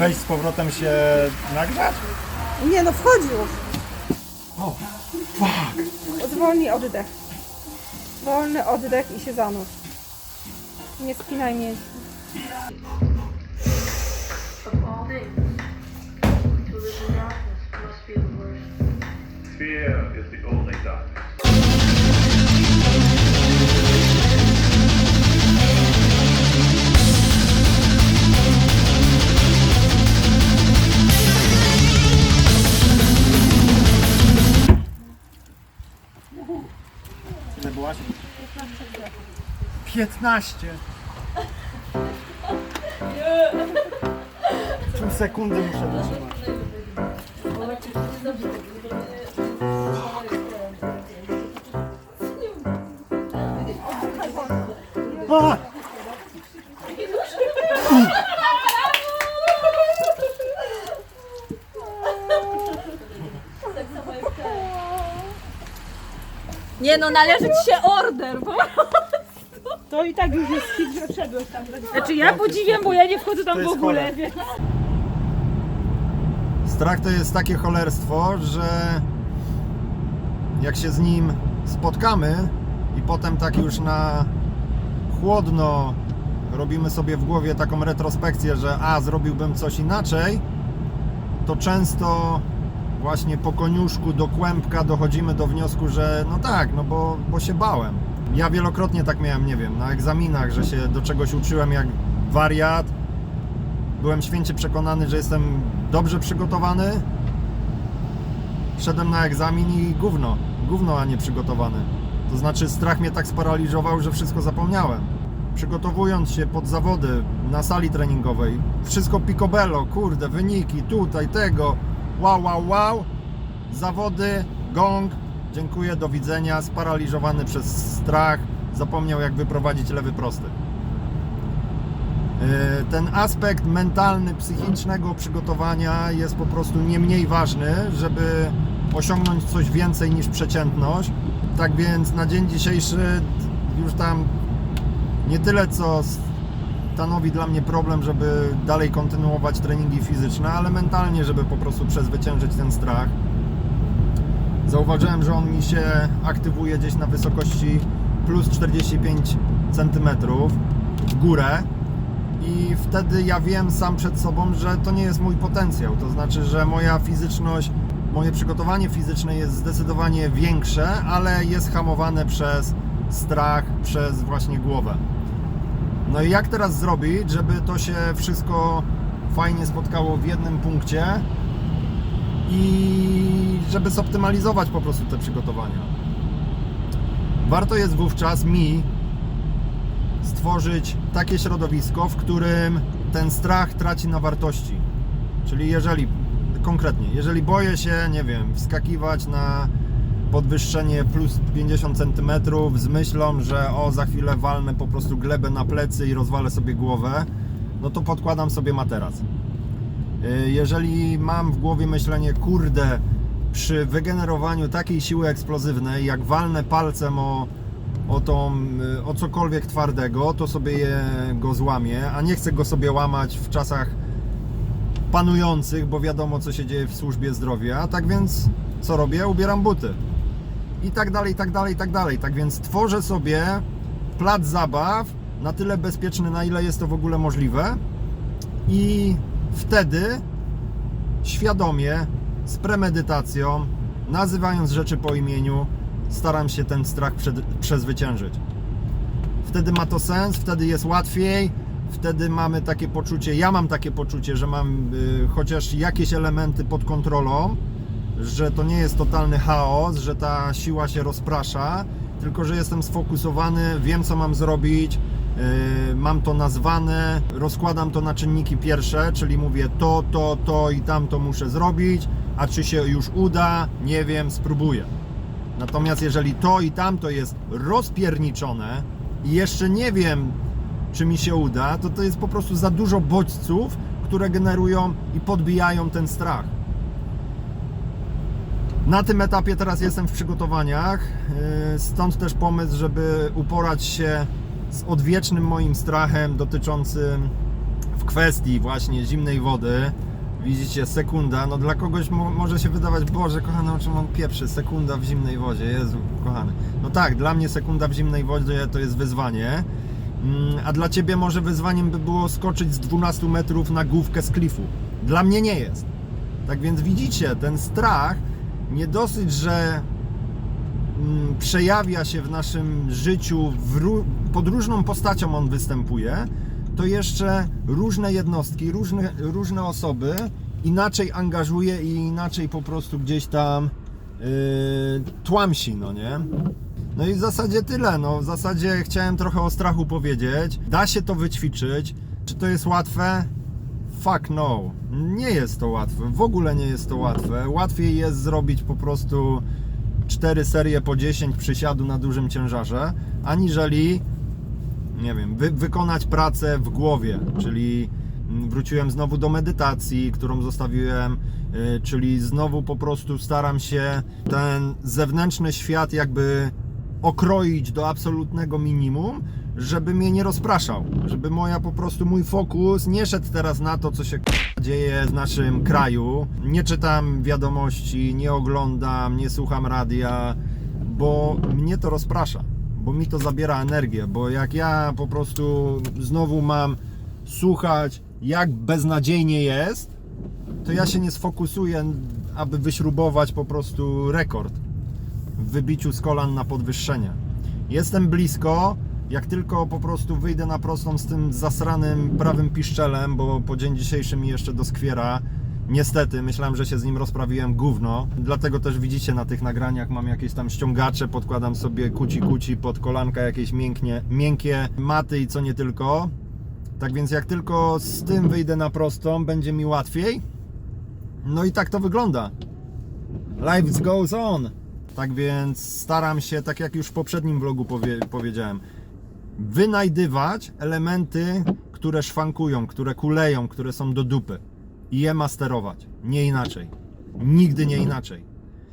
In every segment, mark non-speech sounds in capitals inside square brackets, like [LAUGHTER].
wejść z powrotem się nagrzać? Nie no, wchodzi już. O, fuck! Zwolnij oddech. Wolny oddech i się zanurz. Nie spinaj mięśni. Fear is the Ile byłaś? 15! Pół [LAUGHS] sekundy muszę wytrzymać. A! No, należy ci się order, bo... To i tak już jest hit, że wszedłeś tam. Znaczy ja podziwiam, bo ja nie wchodzę tam w jest ogóle, chore. Strach to jest takie cholerstwo, że jak się z nim spotkamy i potem tak już na chłodno robimy sobie w głowie taką retrospekcję, że a, zrobiłbym coś inaczej, to często właśnie po koniuszku do kłębka dochodzimy do wniosku, że no tak, no bo, bo się bałem. Ja wielokrotnie tak miałem, nie wiem, na egzaminach, że się do czegoś uczyłem jak wariat, byłem święcie przekonany, że jestem dobrze przygotowany. Szedłem na egzamin i gówno, gówno, a nie przygotowany. To znaczy strach mnie tak sparaliżował, że wszystko zapomniałem. Przygotowując się pod zawody na sali treningowej, wszystko picobello, kurde, wyniki, tutaj, tego, wow, wow, wow. Zawody, gong, dziękuję, do widzenia, sparaliżowany przez strach, zapomniał jak wyprowadzić lewy prosty. Yy, ten aspekt mentalny, psychicznego przygotowania jest po prostu nie mniej ważny, żeby osiągnąć coś więcej niż przeciętność. Tak więc na dzień dzisiejszy już tam nie tyle co stanowi dla mnie problem, żeby dalej kontynuować treningi fizyczne, ale mentalnie, żeby po prostu przezwyciężyć ten strach. Zauważyłem, że on mi się aktywuje gdzieś na wysokości plus 45 cm w górę i wtedy ja wiem sam przed sobą, że to nie jest mój potencjał. To znaczy, że moja fizyczność, moje przygotowanie fizyczne jest zdecydowanie większe, ale jest hamowane przez strach, przez właśnie głowę. No i jak teraz zrobić, żeby to się wszystko fajnie spotkało w jednym punkcie i żeby zoptymalizować po prostu te przygotowania? Warto jest wówczas mi stworzyć takie środowisko, w którym ten strach traci na wartości. Czyli jeżeli, konkretnie, jeżeli boję się, nie wiem, wskakiwać na podwyższenie plus 50 cm z myślą, że o, za chwilę walnę po prostu glebę na plecy i rozwalę sobie głowę, no to podkładam sobie materac. Y, Jeżeli mam w głowie myślenie, kurde, przy wygenerowaniu takiej siły eksplozywnej, jak walnę palcem o, o, tą, y, o cokolwiek twardego, to sobie je, go złamię, a nie chcę go sobie łamać w czasach panujących, bo wiadomo co się dzieje w służbie zdrowia. Tak więc co robię? Ubieram buty. I tak dalej, i tak dalej, i tak dalej. Tak więc tworzę sobie plac zabaw na tyle bezpieczny, na ile jest to w ogóle możliwe. I wtedy świadomie, z premedytacją, nazywając rzeczy po imieniu, staram się ten strach przed, przezwyciężyć. Wtedy ma to sens, wtedy jest łatwiej, wtedy mamy takie poczucie, ja mam takie poczucie, że mam y, chociaż jakieś elementy pod kontrolą, że to nie jest totalny chaos, że ta siła się rozprasza, tylko że jestem sfokusowany, wiem co mam zrobić, yy, mam to nazwane, rozkładam to na czynniki pierwsze, czyli mówię to, to, to i tamto muszę zrobić, a czy się już uda, nie wiem, spróbuję. Natomiast jeżeli to i tamto jest rozpierniczone i jeszcze nie wiem, czy mi się uda, to to jest po prostu za dużo bodźców, które generują i podbijają ten strach. Na tym etapie teraz jestem w przygotowaniach, yy, stąd też pomysł, żeby uporać się z odwiecznym moim strachem dotyczącym w kwestii właśnie zimnej wody, widzicie, sekunda, no dla kogoś mo może się wydawać, Boże, kochany, o czym on pieprzy, sekunda w zimnej wodzie, Jezu, kochany. No tak, dla mnie sekunda w zimnej wodzie to jest wyzwanie, Mm, a dla Ciebie może wyzwaniem by było skoczyć z 12 metrów na główkę z klifu. Dla mnie nie jest. Tak więc widzicie, ten strach nie dosyć, że mm, przejawia się w naszym życiu, w pod różną postacią on występuje, to jeszcze różne jednostki, różne, różne osoby inaczej angażuje i inaczej po prostu gdzieś tam yy, tłamsi, no nie? No i w zasadzie tyle, no w zasadzie chciałem trochę o strachu powiedzieć. Da się to wyćwiczyć. Czy to jest łatwe? Fuck no. Nie jest to łatwe. W ogóle nie jest to łatwe. Łatwiej jest zrobić po prostu 4 serie po 10 przysiadu na dużym ciężarze, aniżeli nie wiem, wy, wykonać pracę w głowie, czyli mm, wróciłem znowu do medytacji, którą zostawiłem, y, czyli znowu po prostu staram się ten zewnętrzny świat jakby okroić do absolutnego minimum, żeby mnie nie rozpraszał, żeby moja po prostu mój fokus nie szedł teraz na to, co się dzieje w naszym kraju. Nie czytam wiadomości, nie oglądam, nie słucham radia, bo mnie to rozprasza, bo mi to zabiera energię, bo jak ja po prostu znowu mam słuchać, jak beznadziejnie jest, to ja się nie sfokusuję, aby wyśrubować po prostu rekord w wybiciu z kolan na podwyższenie. Jestem blisko, jak tylko po prostu wyjdę na prostą z tym zasranym prawym piszczelem, bo po dzień dzisiejszy mi jeszcze doskwiera. Niestety, myślałem, że się z nim rozprawiłem gówno. Dlatego też widzicie na tych nagraniach mam jakieś tam ściągacze, podkładam sobie kuci kuci pod kolanka, jakieś mięknie, miękkie maty i co nie tylko. Tak więc jak tylko z tym wyjdę na prostą, będzie mi łatwiej. No i tak to wygląda. Life goes on. Tak więc staram się, tak jak już w poprzednim vlogu powie, powiedziałem, wynajdywać elementy, które szwankują, które kuleją, które są do dupy i je masterować. Nie inaczej. Nigdy nie inaczej.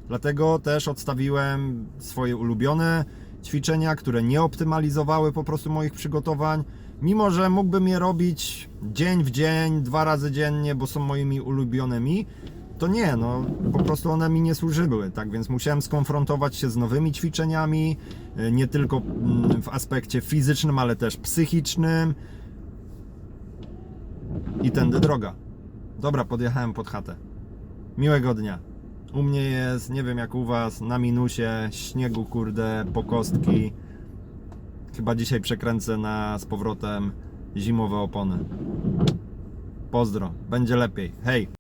Dlatego też odstawiłem swoje ulubione ćwiczenia, które nie optymalizowały po prostu moich przygotowań. Mimo, że mógłbym je robić dzień w dzień, dwa razy dziennie, bo są moimi ulubionymi, to nie, no po prostu one mi nie służyły, tak więc musiałem skonfrontować się z nowymi ćwiczeniami, y, nie tylko mm, w aspekcie fizycznym, ale też psychicznym. I tędy droga. Dobra, podjechałem pod chatę. Miłego dnia. U mnie jest, nie wiem jak u was, na minusie, śniegu kurde, po kostki. Chyba dzisiaj przekręcę na z powrotem zimowe opony. Pozdro, będzie lepiej. Hej!